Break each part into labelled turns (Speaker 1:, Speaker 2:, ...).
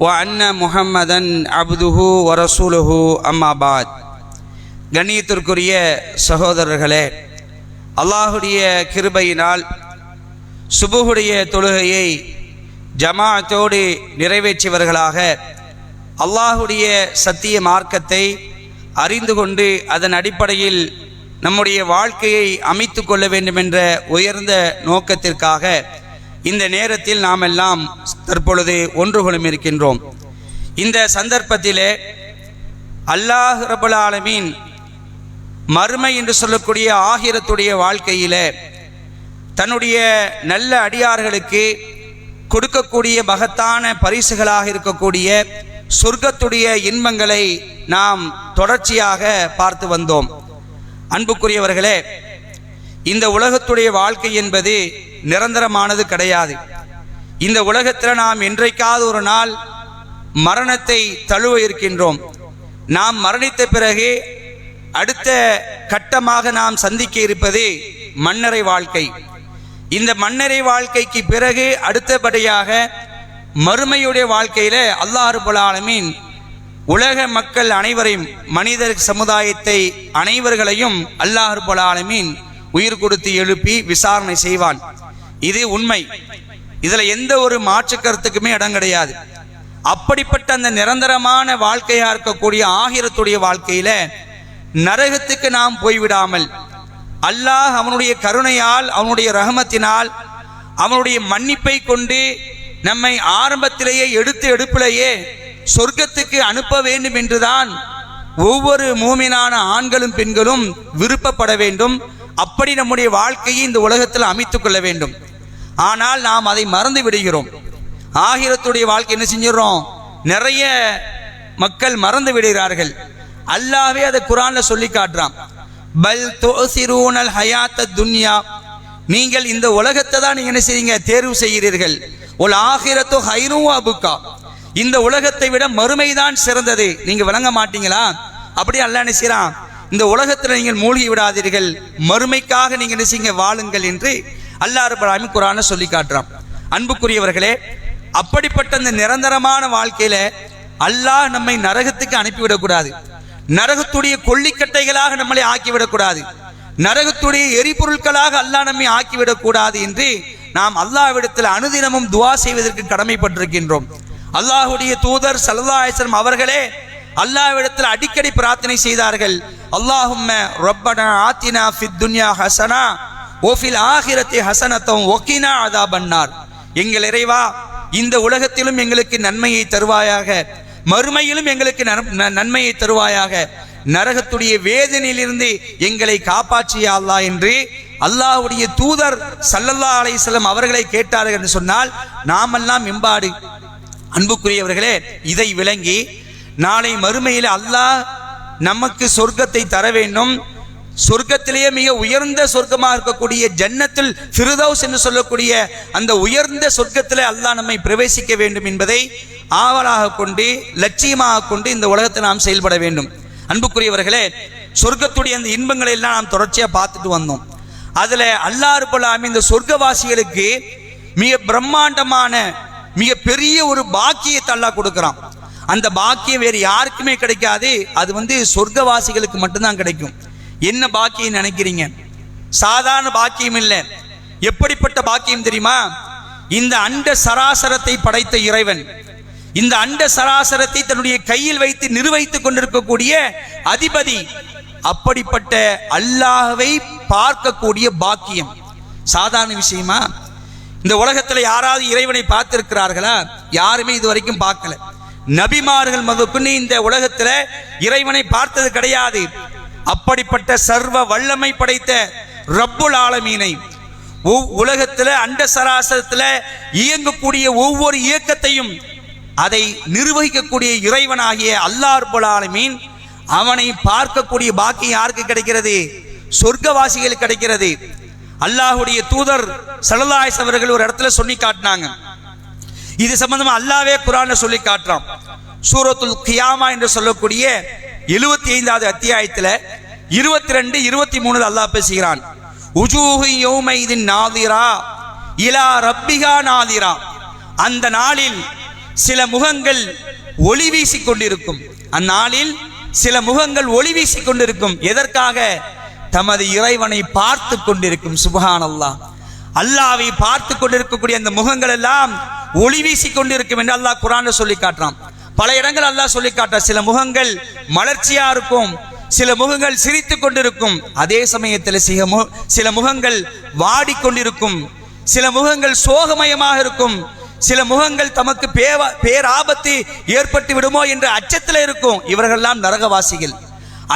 Speaker 1: அன்ன முகம்மதன் அப்துஹு வரசூலுஹு அம்மாபாத் கண்ணியத்திற்குரிய சகோதரர்களே அல்லாஹுடைய கிருபையினால் சுபுகுடைய தொழுகையை ஜமாத்தோடு நிறைவேற்றியவர்களாக அல்லாஹுடைய சத்திய மார்க்கத்தை அறிந்து கொண்டு அதன் அடிப்படையில் நம்முடைய வாழ்க்கையை அமைத்து கொள்ள வேண்டும் உயர்ந்த நோக்கத்திற்காக இந்த நேரத்தில் நாம் எல்லாம் தற்பொழுது ஒன்று கொள்ளும் இருக்கின்றோம். இந்த சந்தர்ப்பத்திலே அல்லாஹ் ரபுல் ஆலமீன் மறுமை என்று சொல்லக்கூடிய ஆகிரத்துடைய வாழ்க்கையிலே தன்னுடைய நல்ல அடியார்களுக்கு கொடுக்கக்கூடிய மகத்தான பரிசுகளாக இருக்கக்கூடிய சொர்க்கத்துடைய இன்பங்களை நாம் தொடர்ச்சியாக பார்த்து வந்தோம். அன்புக்குரியவர்களே இந்த உலகத்துடைய வாழ்க்கை என்பது நிரந்தரமானது கிடையாது. இந்த உலகத்தில் நாம் என்றைக்காவது ஒரு நாள் மரணத்தை தழுவ இருக்கின்றோம். நாம் மரணித்த பிறகு அடுத்த கட்டமாக நாம் சந்திக்க இருப்பது மன்னரை வாழ்க்கை. இந்த மன்னரை வாழ்க்கைக்கு பிறகு அடுத்தபடியாக மறுமையுடைய வாழ்க்கையில் அல்லாஹ் ஆலமீன் உலக மக்கள் அனைவரையும் மனிதர் சமுதாயத்தை அனைவர்களையும் அல்லாஹ் ஆலமீன் உயிர் கொடுத்து எழுப்பி விசாரணை செய்வான். இது உண்மை. இதுல எந்த ஒரு மாற்று கருத்துக்குமே இடம் கிடையாது. அப்படிப்பட்ட அந்த நிரந்தரமான வாழ்க்கையா இருக்கக்கூடிய ஆகிரத்துடைய வாழ்க்கையில நரகத்துக்கு நாம் போய்விடாமல் அல்லாஹ் அவனுடைய கருணையால் அவனுடைய ரஹமத்தினால் அவனுடைய மன்னிப்பை கொண்டு நம்மை ஆரம்பத்திலேயே எடுத்து எடுப்பிலேயே சொர்க்கத்துக்கு அனுப்ப வேண்டும் என்றுதான் ஒவ்வொரு மூமினான ஆண்களும் பெண்களும் விருப்பப்பட வேண்டும். அப்படி நம்முடைய வாழ்க்கையை இந்த உலகத்தில் அமைத்துக் கொள்ள வேண்டும். ஆனால் நாம் அதை மறந்து விடுகிறோம். ஆகிரத்துடைய வாழ்க்கை என்ன செஞ்சிடறோம்? நிறைய மக்கள் மறந்து விடுகிறார்கள். அல்லாவே அதை குரான்ல சொல்லி காட்டுறான். பல் தோசிரூனல் ஹயாத்த துன்யா. நீங்கள் இந்த உலகத்தை தான் நீங்க என்ன செய்றீங்க? தேர்வு செய்கிறீர்கள். ஒரு ஆகிரத்து ஹைரும் அபுக்கா இந்த உலகத்தை விட மறுமைதான் சிறந்தது. நீங்க விளங்க மாட்டீங்களா? அப்படி அல்லாஹ் என்ன செய்யறான் இந்த உலகத்தில் நீங்கள் மூழ்கி விடாதீர்கள். மறுமைக்காக நீங்கள் என்ன வாழுங்கள் என்று அல்லாஹ் ரபுல் குரான சொல்லி காட்டுறான். அன்புக்குரியவர்களே அப்படிப்பட்ட அந்த நிரந்தரமான வாழ்க்கையில அல்லாஹ் நம்மை நரகத்துக்கு அனுப்பிவிடக்கூடாது. நரகத்துடைய கொல்லிக்கட்டைகளாக நம்மளை ஆக்கிவிடக்கூடாது. நரகத்துடைய எரிபொருட்களாக அல்லாஹ் நம்மை ஆக்கிவிடக்கூடாது என்று நாம் அல்லாஹ்விடத்தில் அனுதினமும் துவா செய்வதற்கு கடமைப்பட்டிருக்கின்றோம். அல்லாஹுடைய தூதர் சல்லாஹம் அவர்களே அல்லாவிடத்தில் அடிக்கடி பிரார்த்தனை செய்தார்கள். அல்லாஹும்ம ரப்பனா ஆத்தினா ஃபித் துன்யா ஹசனா ஓஃபில் ஆகிரத்தி ஹசனத்தம் ஒக்கினா அதா பண்ணார் எங்கள் இறைவா இந்த உலகத்திலும் எங்களுக்கு நன்மையை தருவாயாக மறுமையிலும் எங்களுக்கு நன்- ந- நன்மையை தருவாயாக. நரகத்துடைய வேதனையிலிருந்து எங்களை காப்பாற்றிய அல்லாஹ் என்று அல்லாஹ்வுடைய தூதர் சல்லல்லா அலைஹிஸ்ஸலாம் அவர்களை கேட்டார்கள் என்று சொன்னால் நாமெல்லாம் எம்பாடு அன்புக்குரியவர்களே இதை விளங்கி நாளை மறுமையில் அல்லாஹ் நமக்கு சொர்க்கத்தை தர வேண்டும். சொர்க்கத்திலேயே மிக உயர்ந்த சொர்க்கமாக இருக்கக்கூடிய ஜன்னத்தில் ஃபிருதவுஸ் என்று சொல்லக்கூடிய அந்த உயர்ந்த சொர்க்கத்தில் அல்லாஹ் நம்மை பிரவேசிக்க வேண்டும் என்பதை ஆவலாக கொண்டு லட்சியமாக கொண்டு இந்த உலகத்தை நாம் செயல்பட வேண்டும். அன்புக்குரியவர்களே சொர்க்கத்துடைய அந்த இன்பங்களை எல்லாம் நாம் தொடர்ச்சியாக பார்த்துட்டு வந்தோம். அதில் அல்லாஹ் ரப்பல் இந்த சொர்க்கவாசிகளுக்கு மிக பிரம்மாண்டமான மிக பெரிய ஒரு பாக்கியத்தை அல்லாஹ் கொடுக்குறான். அந்த பாக்கியம் வேறு யாருக்குமே கிடைக்காது. அது வந்து சொர்க்கவாசிகளுக்கு மட்டும்தான் கிடைக்கும். என்ன பாக்கியம் நினைக்கிறீங்க? சாதாரண பாக்கியம் இல்லை. எப்படிப்பட்ட பாக்கியம் தெரியுமா? இந்த அண்ட சராசரத்தை படைத்த இறைவன் இந்த அண்ட சராசரத்தை தன்னுடைய கையில் வைத்து நிர்வகித்துக் கொண்டிருக்கக்கூடிய அதிபதி அப்படிப்பட்ட அல்லாஹவை பார்க்கக்கூடிய பாக்கியம். சாதாரண விஷயமா? இந்த உலகத்தில் யாராவது இறைவனை பார்த்திருக்கிறார்களா? யாருமே இது வரைக்கும் பார்க்கல. நபிமார்கள் முதற்கொண்டு இந்த உலகத்தில் இறைவனை பார்த்தது கிடையாது. அப்படிப்பட்ட சர்வ வல்லமை படைத்த ரப்புல் ஆலமீனை உலகத்தில் அண்ட சராசரத்தில் இயங்கக்கூடிய ஒவ்வொரு இயக்கத்தையும் அதை நிர்வகிக்கக்கூடிய இறைவனாகிய அல்லாஹ் ரப்பல் ஆலமீன் அவனை பார்க்கக்கூடிய பாக்கியம் யாருக்கு கிடைக்கிறது? சொர்க்கவாசிகள் கிடைக்கிறது. அல்லாஹுடைய தூதர் சரலாயஸ் அவர்கள் ஒரு இடத்துல சொல்லி காட்டினாங்க. இது சம்பந்தமா அல்லாவே குரான சொல்லி காட்டுறான். சூரத்துல் கியாமா என்று சொல்லக்கூடிய எழுபத்தி ஐந்தாவது அத்தியாயத்துல இருபத்தி ரெண்டு இருபத்தி மூணு அல்லாஹ் பேசுகிறான். உஜூஹு யோமைதின் நாதிரா இலா ரப்பிகா நாதிரா. அந்த நாளில் சில முகங்கள் ஒளி வீசிக் கொண்டிருக்கும். அந்நாளில் சில முகங்கள் ஒளி வீசி கொண்டிருக்கும். எதற்காக? தமது இறைவனை பார்த்து கொண்டிருக்கும். சுபஹான் அல்லாஹ் அல்லாவை பார்த்து கொண்டிருக்கக்கூடிய அந்த முகங்கள் எல்லாம் ஒளி வீசிக் கொண்டிருக்கும் என்று அல்லாஹ் குரான் சொல்லி காட்டுறான். பல இடங்கள் அல்லாஹ் சொல்லி காட்டுறான் சில முகங்கள் மலர்ச்சியா இருக்கும் சில முகங்கள் சிரித்துக் கொண்டிருக்கும். அதே சமயத்தில் சில மு- சில முகங்கள் வாடிக்கொண்டிருக்கும் சில முகங்கள் சோகமயமாக இருக்கும் சில முகங்கள் தமக்கு பேவ பேராபத்து ஏற்பட்டு விடுமோ என்ற அச்சத்தில் இருக்கும். இவர்கள்லாம் நரகவாசிகள்.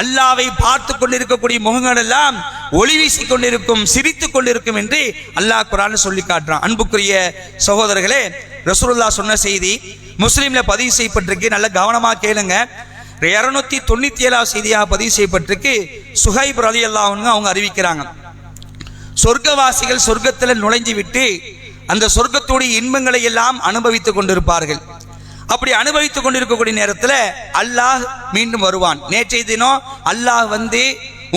Speaker 1: அல்லாவை பார்த்து கொண்டிருக்கக்கூடிய முகங்கள் எல்லாம் ஒளி வீசிக் கொண்டிருக்கும் சிரித்துக் கொண்டிருக்கும் என்று அல்லாஹ் குரான் சொல்லி காட்டுறான். அன்புக்குரிய சகோதரர்களே ரசூலுல்லா சொன்ன செய்தி முஸ்லீம்ல பதிவு செய்யப்பட்டிருக்கு. நல்ல கவனமா கேளுங்க. இருநூத்தி தொண்ணூத்தி ஏழாவது செய்தியாக பதிவு செய்யப்பட்டிருக்கு. சுஹைப் ரலி அல்லாஹ்னு அவங்க அறிவிக்கிறாங்க. சொர்க்கவாசிகள் சொர்க்கத்தில் நுழைஞ்சு விட்டு அந்த சொர்க்கத்துடைய இன்பங்களை எல்லாம் அனுபவித்துக் கொண்டிருப்பார்கள். அப்படி அனுபவித்துக் கொண்டிருக்கக்கூடிய நேரத்தில் அல்லாஹ் மீண்டும் வருவான். நேற்றைய தினம் அல்லாஹ் வந்து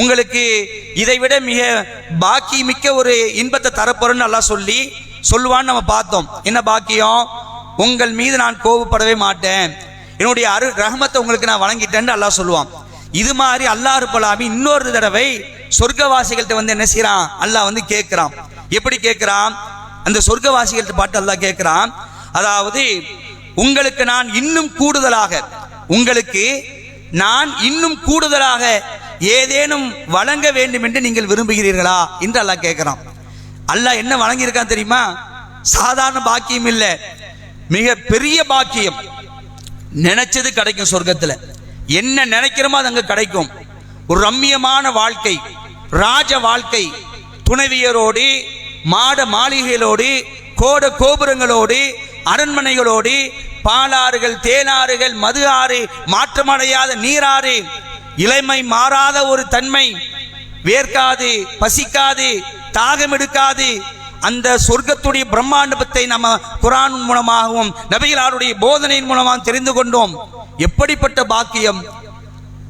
Speaker 1: உங்களுக்கு இதைவிட மிக பாக்கி மிக்க ஒரு இன்பத்தை தரப்போறேன்னு நல்லா சொல்லி சொல்லுவான்னு நம்ம பார்த்தோம். என்ன பாக்கியம்? உங்கள் மீது நான் கோபப்படவே மாட்டேன். என்னுடைய அரு ரஹமத்தை உங்களுக்கு நான் வழங்கிட்டேன்னு அல்லாஹ் சொல்லுவான். இது மாதிரி அல்லாஹ் இருப்பலாமி இன்னொரு தடவை சொர்க்கவாசிகள்கிட்ட வந்து என்ன செய்யறான் அல்லாஹ் வந்து கேட்கிறான். எப்படி கேட்கிறான்? அந்த சொர்க்கவாசிகள்கிட்ட பாட்டு அல்லாஹ் கேட்கிறான். அதாவது உங்களுக்கு நான் இன்னும் கூடுதலாக உங்களுக்கு நான் இன்னும் கூடுதலாக ஏதேனும் வழங்க வேண்டும் என்று நீங்கள் விரும்புகிறீர்களா? என்று அல்லாஹ் கேட்கிறான். அல்லாஹ் என்ன வழங்கியிருக்கான் தெரியுமா? சாதாரண பாக்கியம் இல்லை. மிக பெரிய பாக்கியம். நினைச்சது கிடைக்கும் சொர்க்கத்தில். என்ன நினைக்கிறோமோ அது அங்கே கிடைக்கும். ஒரு ரம்மியமான வாழ்க்கை ராஜ வாழ்க்கை. துணைவியரோடு மாட மாளிகைகளோடு கோட கோபுரங்களோடு அரண்மனைகளோடு பாலாறுகள் தேனாறுகள் மது ஆறு மாற்றமடையாத நீராறு இளமை மாறாத ஒரு தன்மை. வேர்க்காது பசிக்காது தாகம் எடுக்காது. அந்த சொர்க்கத்துடைய பிரம்மாண்டத்தை நம்ம குரான் மூலமாகவும் நபிகளாருடைய போதனையின் மூலமாக தெரிந்து கொண்டோம். எப்படிப்பட்ட பாக்கியம்?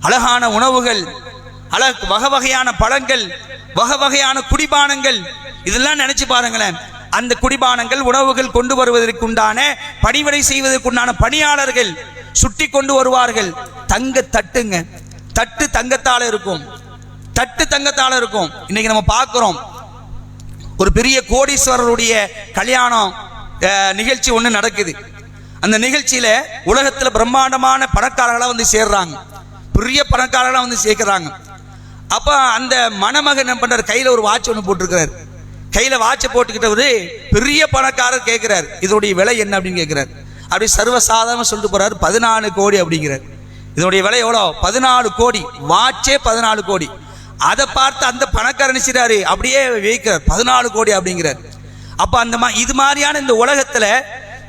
Speaker 1: அழகான உணவுகள் அழகு வகை வகையான பழங்கள் வகை வகையான குடிபானங்கள். இதெல்லாம் நினைச்சு பாருங்களேன். அந்த குடிபானங்கள் உணவுகள் கொண்டு வருவதற்கு உண்டான பணிவிடை செய்வதற்குண்டான பணியாளர்கள் சுட்டி கொண்டு வருவார்கள். தங்க தட்டுங்க. தட்டு தங்கத்தால இருக்கும். தட்டு தங்கத்தால இருக்கும். இன்னைக்கு நம்ம பார்க்கிறோம். ஒரு பெரிய கோடீஸ்வரருடைய கல்யாணம் நிகழ்ச்சி ஒன்று நடக்குது. அந்த நிகழ்ச்சியில உலகத்தில் பிரம்மாண்டமான பணக்காரர்களாக வந்து சேர்றாங்க. பெரிய பணக்காரர்களாக வந்து சேர்க்கிறாங்க. அப்போ அந்த மணமகன் என்ன பண்றாரு? கையில் ஒரு வாட்ச் ஒன்று போட்டிருக்கிறார். கையில வாட்சை போட்டுக்கிட்டவரு பெரிய பணக்காரர் கேட்கிறார் இதனுடைய விலை என்ன அப்படின்னு கேட்கிறார் அப்படி சர்வசாதாரண சொல்லிட்டு போறாரு பதினாலு கோடி அப்படிங்கிறார். இதனுடைய விலை எவ்வளோ? பதினாலு கோடி. வாட்சே பதினாலு கோடி. அதை பார்த்து அந்த பணக்காரன் நினைச்சிட்டாரு அப்படியே வைக்கிறார் பதினாலு கோடி அப்படிங்கிறார். அப்போ அந்த மா இது மாதிரியான இந்த உலகத்தில்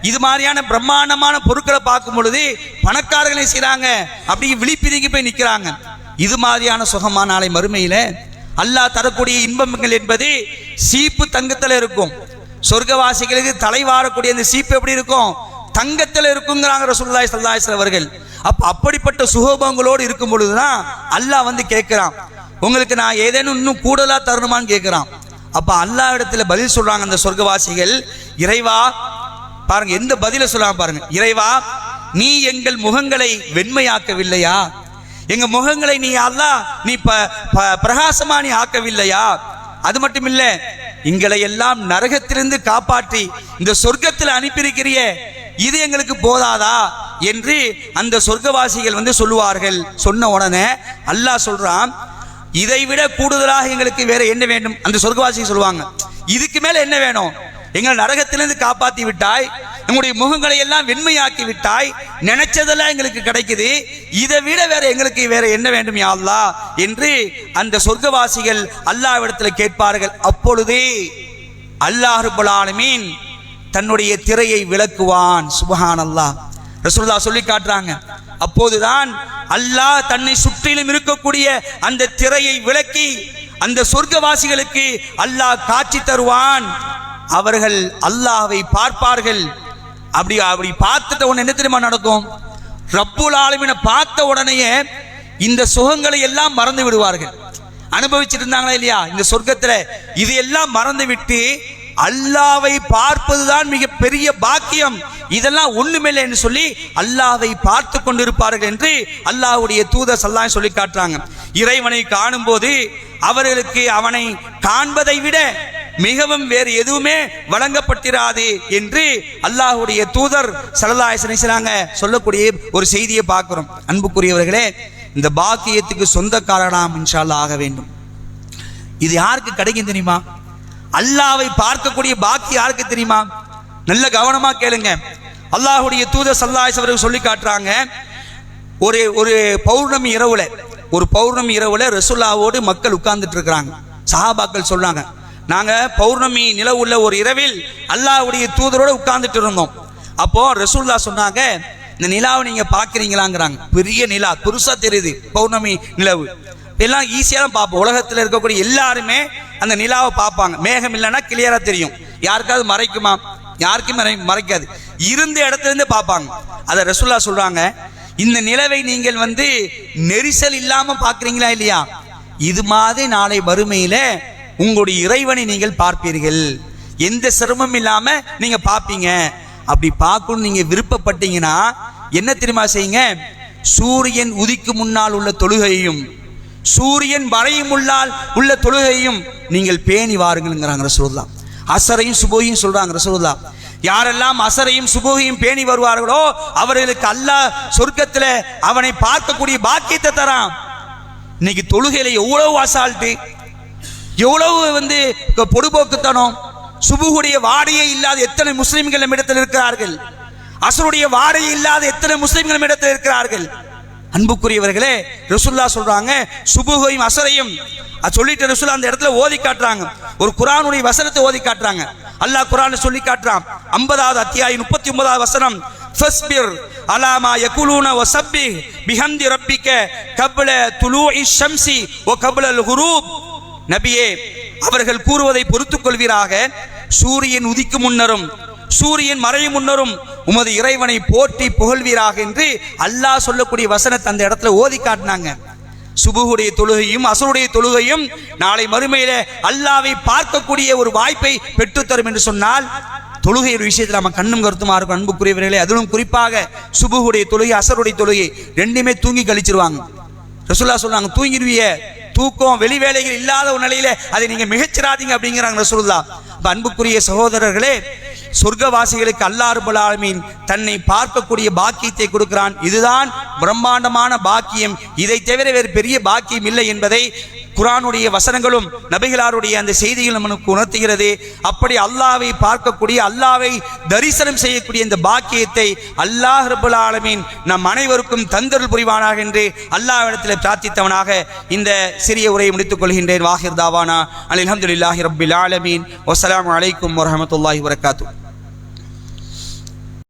Speaker 1: இது மாதிரியான பிரம்மாண்டமான பொருட்களை பார்க்கும் பொழுது பணக்காரர்களை செய்கிறாங்க அப்படி விழிப்பிரிங்கி போய் நிற்கிறாங்க இது மாதிரியான சுகமான நாளை மறுமையில் அல்லாஹ் தரக்கூடிய இன்பங்கள் என்பது சீப்பு தங்கத்தில் இருக்கும். சொர்க்கவாசிகளுக்கு தலைவாரக்கூடிய அந்த சீப்பு எப்படி இருக்கும்? தங்கத்தில் இருக்குங்கிறாங்க ரசூல்லாய் ஸல்லல்லாஹு அவர்கள். அப்போ அப்படிப்பட்ட சுகோபங்களோடு இருக்கும் பொழுதுதான் அல்லாஹ் வந்து கேட்குறான். உங்களுக்கு நான் ஏதேனும் இன்னும் கூடுதலாக தரணுமான்னு கேட்குறான். அப்போ அல்லாஹ் இடத்துல பதில் சொல்கிறாங்க அந்த சொர்க்கவாசிகள் இறைவா பாருங்க எந்த பதில சொல்கிறாங்க பாருங்க. இறைவா நீ எங்கள் முகங்களை வெண்மையாக்கவில்லையா? எங்க முகங்களை நீ அல்லா நீ ப- ப- பிரகாசமா நீ ஆக்கவில்லையா? அது மட்டும் இல்ல எங்களை எல்லாம் நரகத்திலிருந்து காப்பாற்றி இந்த சொர்க்கத்தில் அனுப்பியிருக்கிறியே இது எங்களுக்கு போதாதா? என்று அந்த சொர்க்கவாசிகள் வந்து சொல்லுவார்கள். சொன்ன உடனே அல்லாஹ் சொல்றான் இதை விட கூடுதலாக எங்களுக்கு வேற என்ன வேண்டும்? அந்த சொர்க்கவாசி சொல்லுவாங்க இதுக்கு மேல என்ன வேணும்? எங்கள் நரகத்திலிருந்து காப்பாத்தி விட்டாய் உங்களுடைய முகங்களை எல்லாம் வெண்மையாக்கி விட்டாய். நினைச்சதெல்லாம் எங்களுக்கு கிடைக்குது. இதை விட வேற எங்களுக்கு வேற என்ன வேண்டும் யாழ்லா என்று அந்த சொர்க்கவாசிகள் அல்லாவிடத்தில் கேட்பார்கள். அப்பொழுதே அல்லாஹ் தன்னுடைய திரையை விளக்குவான். சுபஹான் அல்லாஹ் ரசூல்லா சொல்லி காட்டுறாங்க. அப்போதுதான் அல்லாஹ் தன்னை சுற்றிலும் இருக்கக்கூடிய அந்த திரையை விளக்கி அந்த சொர்க்கவாசிகளுக்கு அல்லாஹ் காட்சி தருவான். அவர்கள் அல்லாஹ்வை பார்ப்பார்கள். அப்படி அப்படி பார்த்துட்ட உடனே என்ன தெரியுமா நடக்கும்? ரப்புல் ஆலமினை பார்த்த உடனேயே இந்த சுகங்களை எல்லாம் மறந்து விடுவார்கள். அனுபவிச்சிட்டு இருந்தாங்களா இல்லையா? இந்த சொர்க்கத்தில் இது எல்லாம் மறந்து விட்டு அல்லாவை பார்ப்பதுதான் மிக பெரிய பாக்கியம். இதெல்லாம் ஒண்ணுமில்லை என்று சொல்லி அல்லாவை பார்த்து கொண்டிருப்பார்கள் என்று அல்லாஹ்வுடைய தூதர் சல்லாய் சொல்லி காட்டுறாங்க. இறைவனை காணும்போது அவர்களுக்கு அவனை காண்பதை விட மிகவும் வேறு எதுவுமே வழங்கப்பட்டிராது என்று அல்லாஹுடைய தூதர் சல்லல்லாஹிஸ்லாங்க சொல்லக்கூடிய ஒரு செய்தியை பார்க்கிறோம். அன்புக்குரியவர்களே இந்த பாக்கியத்துக்கு சொந்தக்காரனாம் இன்ஷால்லா ஆக வேண்டும். இது யாருக்கு கிடைக்கும் தெரியுமா? அல்லாவை பார்க்கக்கூடிய பாக்கி யாருக்கு தெரியுமா? நல்ல கவனமா கேளுங்க. அல்லாஹுடைய தூதர் சல்லாஹ் அவர்கள் சொல்லி காட்டுறாங்க ஒரு ஒரு பௌர்ணமி இரவுல ஒரு பௌர்ணமி இரவுல ரசுல்லாவோடு மக்கள் உட்கார்ந்துட்டு இருக்கிறாங்க. சஹாபாக்கள் சொல்றாங்க நாங்க பௌர்ணமி நிலவுள்ள ஒரு இரவில் அல்லாவுடைய தூதரோட உட்கார்ந்துட்டு இருந்தோம். அப்போ ரசூல்லா சொன்னாங்க இந்த நிலாவை நீங்க பாக்குறீங்களாங்கிறாங்க பெரிய நிலா பெருசா தெரியுது பௌர்ணமி நிலவு. எல்லாம் ஈஸியாக தான் பார்ப்போம். உலகத்தில் இருக்கக்கூடிய எல்லாருமே அந்த நிலாவை பார்ப்பாங்க. மேகம் இல்லைன்னா கிளியரா தெரியும். யாருக்காவது மறைக்குமா? யாருக்கும் மறை மறைக்காது. இருந்த இடத்துல இருந்து பார்ப்பாங்க. அதை ரசூல்லா சொல்றாங்க இந்த நிலவை நீங்கள் வந்து நெரிசல் இல்லாம பார்க்குறீங்களா இல்லையா? இது மாதிரி நாளை வறுமையில உங்களுடைய இறைவனை நீங்கள் பார்ப்பீர்கள். எந்த சிரமம் இல்லாம நீங்க பார்ப்பீங்க. அப்படி பார்க்கணும் நீங்க விருப்பப்பட்டீங்கன்னா என்ன தெரியுமா செய்யுங்க? சூரியன் உதிக்கு முன்னால் உள்ள தொழுகையையும் சூரியன் வரையும் உள்ளால் உள்ள தொழுகையும் நீங்கள் பேணி வாருங்கள்ங்கிறாங்க ரசூல்லா அசரையும் சுபோகையும் சொல்றாங்க ரசூல்லா யாரெல்லாம் அசரையும் சுபோகையும் பேணி வருவார்களோ அவர்களுக்கு அல்லாஹ் சொர்க்கத்தில் அவனை பார்க்கக்கூடிய பாக்கியத்தை தரான். இன்னைக்கு தொழுகையில எவ்வளவு அசால்ட்டு. எவ்வளவு வந்து பொடுபோக்குத்தனம்? சுபுகுடைய வாடையே இல்லாத எத்தனை முஸ்லிம்கள் நம்மிடத்தில் இருக்கிறார்கள்? அசருடைய வாடையே இல்லாத எத்தனை முஸ்லிம்கள் நம்மிடத்தில் இருக்கிறார்கள்? அன்புக்குரியவர்களே ரசுல்லா சொல்றாங்க சுபுகையும் அசரையும். அது சொல்லிட்டு ரசுல்லா அந்த இடத்துல ஓதி காட்டுறாங்க. ஒரு குரானுடைய வசனத்தை ஓதி காட்டுறாங்க. அல்லாஹ் குரான் சொல்லி காட்டுறான். ஐம்பதாவது அத்தியாயம் முப்பத்தி ஒன்பதாவது வசனம். ஃபஸ்பிர் அலாமா யகுலூன வசப்பி பிஹம்தி ரப்பிக்க கப்ல துலூஇ ஷம்சி வ கப்ல குரூப். நபியே அவர்கள் கூறுவதை பொறுத்துக் கொள்வீராக. சூரியன் உதிக்கும் முன்னரும் சூரியன் மறையும் முன்னரும் உமது இறைவனை போற்றி புகழ்வீராக என்று அல்லாஹ் சொல்லக்கூடிய வசனத்தை அந்த இடத்துல ஓதி காட்டினாங்க. சுபுகுடைய தொழுகையும் அசருடைய தொழுகையும் நாளை மறுமையில அல்லாவை பார்க்கக்கூடிய ஒரு வாய்ப்பை பெற்றுத்தரும் என்று சொன்னால் தொழுகை ஒரு விஷயத்தில் நம்ம கண்ணும் கருத்துமா இருக்கும் அன்புக்குரியவர்களே. அதிலும் குறிப்பாக சுபுகுடைய தொழுகை அசருடைய தொழுகை ரெண்டுமே தூங்கி கழிச்சிருவாங்க. ரசுல்லா சொல்றாங்க தூங்கிடுவிய தூக்கம் வெளி வேலைகள் இல்லாத ஒரு நிலையில அதை நீங்க மிகச்சிராதீங்க அப்படிங்கிறாங்க ரசூலுல்லா. அன்புக்குரிய சகோதரர்களே சொர்க்கவாசிகளுக்கு அல்லாஹ் தன்னை பார்க்கக்கூடிய பாக்கியத்தை கொடுக்கிறான். இதுதான் பிரம்மாண்டமான பாக்கியம். இதை தவிர வேறு பெரிய பாக்கியம் இல்லை என்பதை குரானுடைய வசனங்களும் நபிகளாருடைய அந்த செய்திகளும் நமக்கு உணர்த்துகிறது. அப்படி அல்லாவை பார்க்கக்கூடிய அல்லாவை தரிசனம் செய்யக்கூடிய இந்த பாக்கியத்தை அல்லாஹ் ரபுல் ஆலமீன் நம் அனைவருக்கும் தந்தருள் புரிவானாக என்று அல்லாவிடத்தில் பிரார்த்தித்தவனாக இந்த சிறிய உரையை முடித்துக் கொள்கின்றேன். வாஹிர் தாவானா. அல்ஹம்துலில்லாஹி ரப்பில் ஆலமீன். வசலாம் அலைக்கும் வரமத்துல்லாஹி வரகாத்துஹு